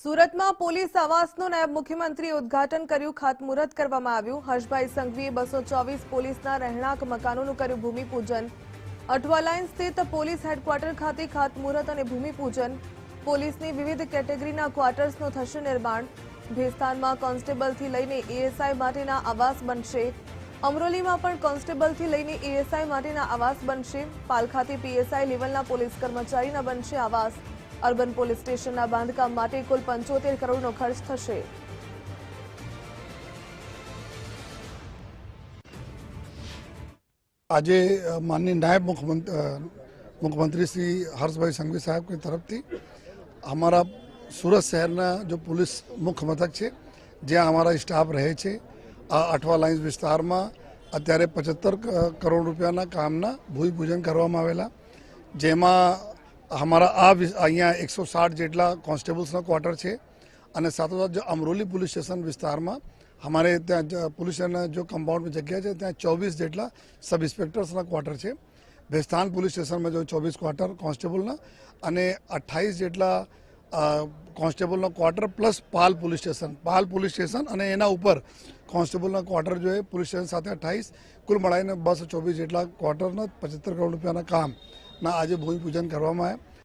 સુરતમાં પોલીસ આવાસનું નાયબ મુખ્યમંત્રીએ ઉદ્ઘાટન કર્યું, ખાતમુહૂર્ત કરવામાં આવ્યું. હર્ષભાઈ સંઘવીએ બસો ચોવીસ પોલીસના રહેણાંક મકાનોનું કર્યું ભૂમિપૂજન. અઠવા લાઇન સ્થિત પોલીસ હેડક્વાર્ટર ખાતે ખાતમુહૂર્ત અને ભૂમિપૂજન. પોલીસની વિવિધ કેટેગરીના ક્વાર્ટર્સનું થશે નિર્માણ. ભેસ્તાનમાં કોન્સ્ટેબલથી લઈને એએસઆઈ માટેના આવાસ બનશે. અમરોલીમાં પણ કોન્સ્ટેબલથી લઈને એએસઆઈ માટેના આવાસ બનશે. પાલ ખાતે પીએસઆઈ લેવલના પોલીસ કર્મચારીના બનશે આવાસ. અર્બન પોલીસ સ્ટેશનના બાંધકામ માટે કુલ પંચોતેર કરોડનો ખર્ચ થશે. આજે માનનીય નાયબ મુખ્યમંત્રી મુખ્યમંત્રી શ્રી હર્ષભાઈ સંઘવી સાહેબ તરફથી અમારા સુરત શહેરના જો પોલીસ મુખ્ય મથક છે, જ્યાં અમારા સ્ટાફ રહે છે, આ અઠવા લાઇન્સ વિસ્તારમાં અત્યારે પચહત્તર કરોડ રૂપિયાના કામના ભૂમિપૂજન કરવામાં આવેલા, જેમાં અમારા આ અહીંયા એકસો સાઠ જેટલા કોન્સ્ટેબલ્સના ક્વાર્ટર છે. અને સાથોસાથ જો અમરોલી પોલીસ સ્ટેશન વિસ્તારમાં અમારે ત્યાં પોલીસ સ્ટેશનના જો કમ્પાઉન્ડની જગ્યા છે, ત્યાં ચોવીસ જેટલા સબ ઇન્સ્પેક્ટર્સના ક્વાર્ટર છે. ભેસ્તાન પોલીસ સ્ટેશનમાં જો ચોવીસ ક્વાર્ટર કોન્સ્ટેબલના અને અઠ્ઠાવીસ જેટલા કોન્સ્ટેબલનો quarter plus Pal police station. Pal police station અને એના ઉપર કોન્સ્ટેબલના ક્વાર્ટર જોઈએ. પોલીસ સ્ટેશન સાથે અઠ્ઠાવીસ, કુલ મળાઈને બસો ચોવીસ જેટલા ક્વાર્ટરના પચહત્તર કરોડ રૂપિયાના કામના આજે ભૂમિપૂજન કરવામાં આવ્યા.